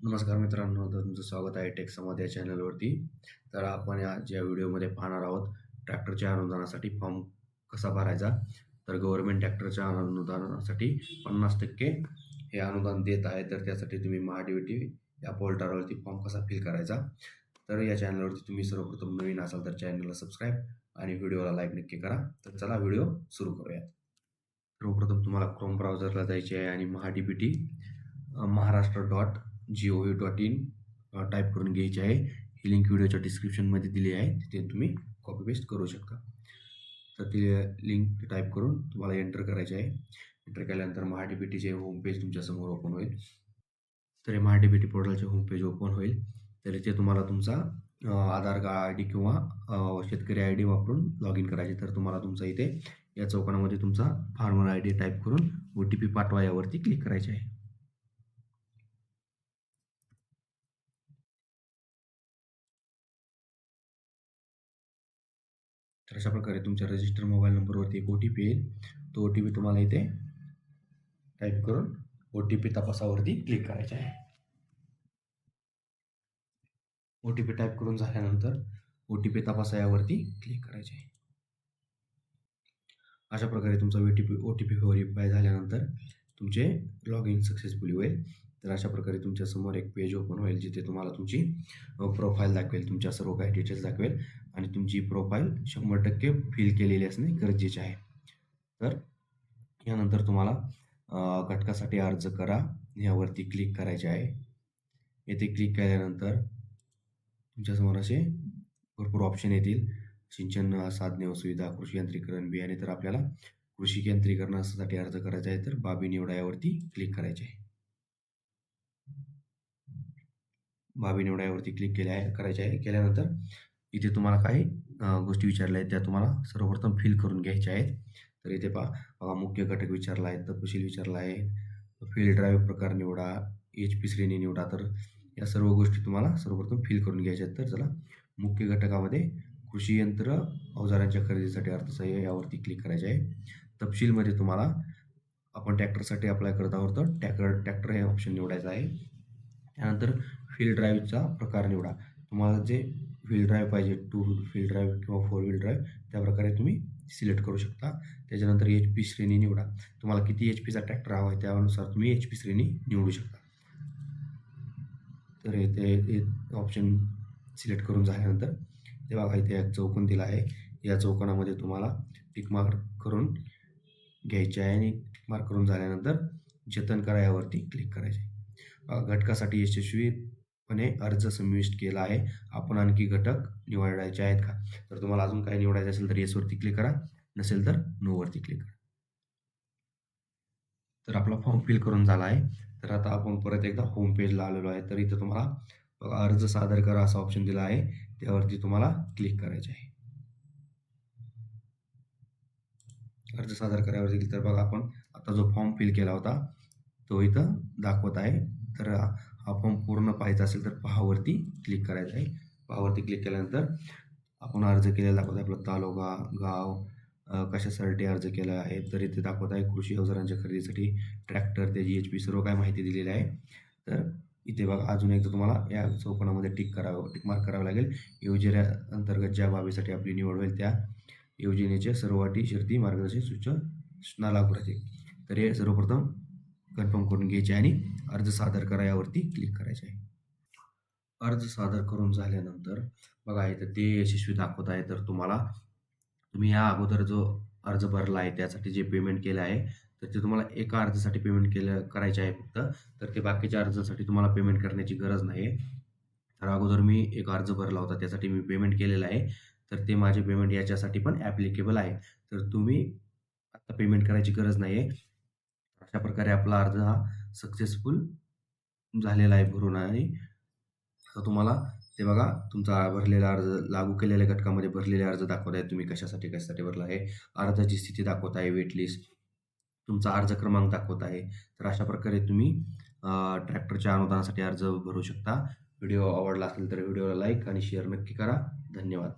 नमस्कार मित्रांनो तर तुमचं स्वागत आहे टेक समाज या चॅनलवरती तर आपण या ज्या व्हिडिओमध्ये पाहणार आहोत ट्रॅक्टरच्या अनुदानासाठी फॉर्म कसा भरायचा? तर गव्हर्नमेंट ट्रॅक्टरच्या अनुदानासाठी पन्नास टक्के हे अनुदान देत आहे. तर त्यासाठी तुम्ही महाडीबीटी या पोर्टलवरती फॉर्म कसा फिल करायचा? तर या चॅनलवरती तुम्ही सर्वप्रथम नवीन असाल तर चॅनलला सबस्क्राईब आणि व्हिडिओला लाईक नक्की करा. तर चला व्हिडिओ सुरू करूया सर्वप्रथम तुम्हाला क्रोम ब्राउझरला जायचे आहे आणि MahaDBT Maharashtra dot G O V dot in type करून घ्यायची आहे. ही लिंक व्हिडिओच्या डिस्क्रिप्शनमध्ये दिली आहे. तिथे तुम्ही कॉपी पेस्ट करू शकता. तर ती लिंक टाईप करून तुम्हाला एंटर करायचे आहे. एंटर केल्यानंतर महाडीबीटीचे होम पेज तुमच्यासमोर ओपन होईल. तर हे महाडीबीटी पोर्टलचे होमपेज ओपन होईल. तर इथे तुम्हाला तुमचा आधार कार्ड आय डी किंवा शेतकरी आय डी वापरून लॉग इन करायचे. तर तुम्हाला तुमचा इथे या चौकानामध्ये तुमचा फार्मर आय डी टाईप करून ओ टी पी पाठवा यावरती क्लिक करायचे आहे. तर अशा प्रकारे तुमच्या रजिस्टर मोबाईल नंबरवरती एक ओ टी पी येईल. तो ओ टी पी तुम्हाला इथे टाईप करून ओ टी पी तपासावरती क्लिक करायचे आहे. ओ टी पी टाईप करून झाल्यानंतर ओ टी पी तपासा यावरती क्लिक करायचे आहे. अशा प्रकारे तुमचा O T P O T P verify झाल्यानंतर तुमचे लॉग इन सक्सेसफुली होईल. तर अशा प्रकारे तुमच्यासमोर एक पेज ओपन होईल जिथे तुम्हाला तुमची प्रोफाईल दाखवेल तुमच्या सर्व काही डिटेल्स दाखवेल आणि तुमची प्रोफाईल शंभर टक्के फिल केलेली असणे गरजेचे आहे. तर यानंतर तुम्हाला घटकासाठी अर्ज करा. यावरती क्लिक करायचे आहे. येथे क्लिक केल्यानंतर तुमच्यासमोर असे भरपूर ऑप्शन येतील. सिंचन साधने व सुविधा कृषी यांत्रिकरण बियाणे तर आपल्याला कृषी यंत्रीकरणासाठी अर्ज करायचा आहे तर बाबी निवडा यावरती क्लिक करायचे आहे. बाबी निवडा यावरती क्लिक केल्या आहे करायचे आहे. केल्यानंतर इथे तुम्हाला काही गोष्टी विचारल्या आहेत त्या तुम्हाला सर्वप्रथम फिल करून घ्यायच्या आहेत. तर इथे पहा बघा मुख्य घटक विचारला आहे तपशील विचारला आहे. फील्ड ड्राईव्ह प्रकार निवडा एच पी श्रेणी निवडा तर या सर्व गोष्टी तुम्हाला सर्वप्रथम फिल करून घ्यायच्या आहेत. तर चला मुख्य घटकामध्ये कृषी यंत्र अवजारांच्या खरेदीसाठी अर्थसहाय्य यावरती क्लिक करायचे आहे. तपशीलमध्ये तुम्हाला आपण ट्रॅक्टरसाठी अप्लाय करत आहोत. तर ट्रॅक्टर ट्रॅक्टर हे ऑप्शन निवडायचं आहे. त्यानंतर फील्ड ड्राईव्हचा प्रकार निवडा. तुम्हाला जे व्हील ड्राईव्ह पाहिजे टू व्हील ड्राईव्ह किंवा फोर व्हील ड्राईव्ह त्या प्रकारे तुम्ही सिलेक्ट करू शकता. त्याच्यानंतर एच पी श्रेणी निवडा. तुम्हाला किती एच पीचा ट्रॅक्टर हवा आहे त्यानुसार तुम्ही एच पी श्रेणी निवडू शकता. तर येथे ऑप्शन सिलेक्ट करून झाल्यानंतर ते बघा इथे एक चौकोन दिला आहे. या चौकोनामध्ये तुम्हाला टिक मार्क करून घ्यायचे आहे आणि मार्क करून झाल्यानंतर जतन करा यावरती क्लिक करायचे. आहे घटकासाठी यशस्वीपणे अर्ज समाविष्ट केला आहे. आपण आणखी घटक निवडायचे आहेत का? तर तुम्हाला अजून काही निवडायचं असेल तर येसवरती क्लिक करा. नसेल तर नोवरती क्लिक करा. तर आपला फॉर्म फिल करून झाला आहे. तर आता आपण परत एकदा होम पेजला आलेलो आहे. तर इथं तुम्हाला बघा अर्ज सादर करा असा ऑप्शन दिला आहे. त्यावरती तुम्हाला क्लिक करायचे आहे. अर्ज सादर करायवर क्लिक तर बघा आपण आता जो फॉर्म फिल केला होता तो इथं दाखवत आहे. तर हा फॉर्म पूर्ण पाहायचा असेल तर पहावरती क्लिक करायचा आहे. पहावरती क्लिक केल्यानंतर आपण अर्ज केलेला दाखवत आहे आपला तालुका गाव कशासाठी अर्ज केला आहे. तर इथे दाखवत आहे कृषी अवजारांच्या खरेदीसाठी ट्रॅक्टर त्याची एच पी सर्व काय माहिती दिलेली आहे. तर इथे बघा अजून एकदा तुम्हाला या चौकोनामध्ये टिक करावं टिक मार्क करावं लागेल. योजने अंतर्गत ज्या बाबीसाठी आपली निवड होईल त्या योजनेच्या सर्व अटी शर्ती मार्गदर्शक सूचना लागू राहते तर हे सर्वप्रथम कन्फर्म करून घ्यायचे आणि अर्ज सादर करा. यावरती क्लिक करायचे आहे. अर्ज सादर करून झाल्यानंतर बघा इथं ते यशस्वी दाखवत आहे. तर तुम्हाला तुम्ही या अगोदर जो अर्ज भरला आहे त्यासाठी जे पेमेंट केलं आहे तर ते तुम्हाला एका अर्जासाठी पेमेंट केलं करायचे आहे फक्त. तर ते बाकीच्या अर्जासाठी तुम्हाला पेमेंट करण्याची गरज नाही आहे तर अगोदर मी एक अर्ज भरला होता त्यासाठी मी पेमेंट केलेला आहे. तर ते माझे पेमेंट याच्यासाठी पण ॲप्लिकेबल आहे. तर तुम्ही आता पेमेंट करायची गरज नाही आहे अशा प्रकारे आपला अर्ज हा सक्सेसफुल झालेला आहे भरून आणि आता तुम्हाला ते बघा तुमचा भरलेला अर्ज लागू केलेल्या घटकामध्ये भरलेले अर्ज दाखवत आहे. तुम्ही कशासाठी कशासाठी भरला आहे? अर्जाची स्थिती दाखवत आहे वेट लिस्ट तुमचा अर्ज क्रमांक दाखवत आहे. तर अशा प्रकारे तुम्ही ट्रॅक्टरच्या अनुदानासाठी अर्ज भरू शकता. व्हिडिओ आवडला असेल तर व्हिडिओला लाईक आणि शेअर नक्की करा. धन्यवाद.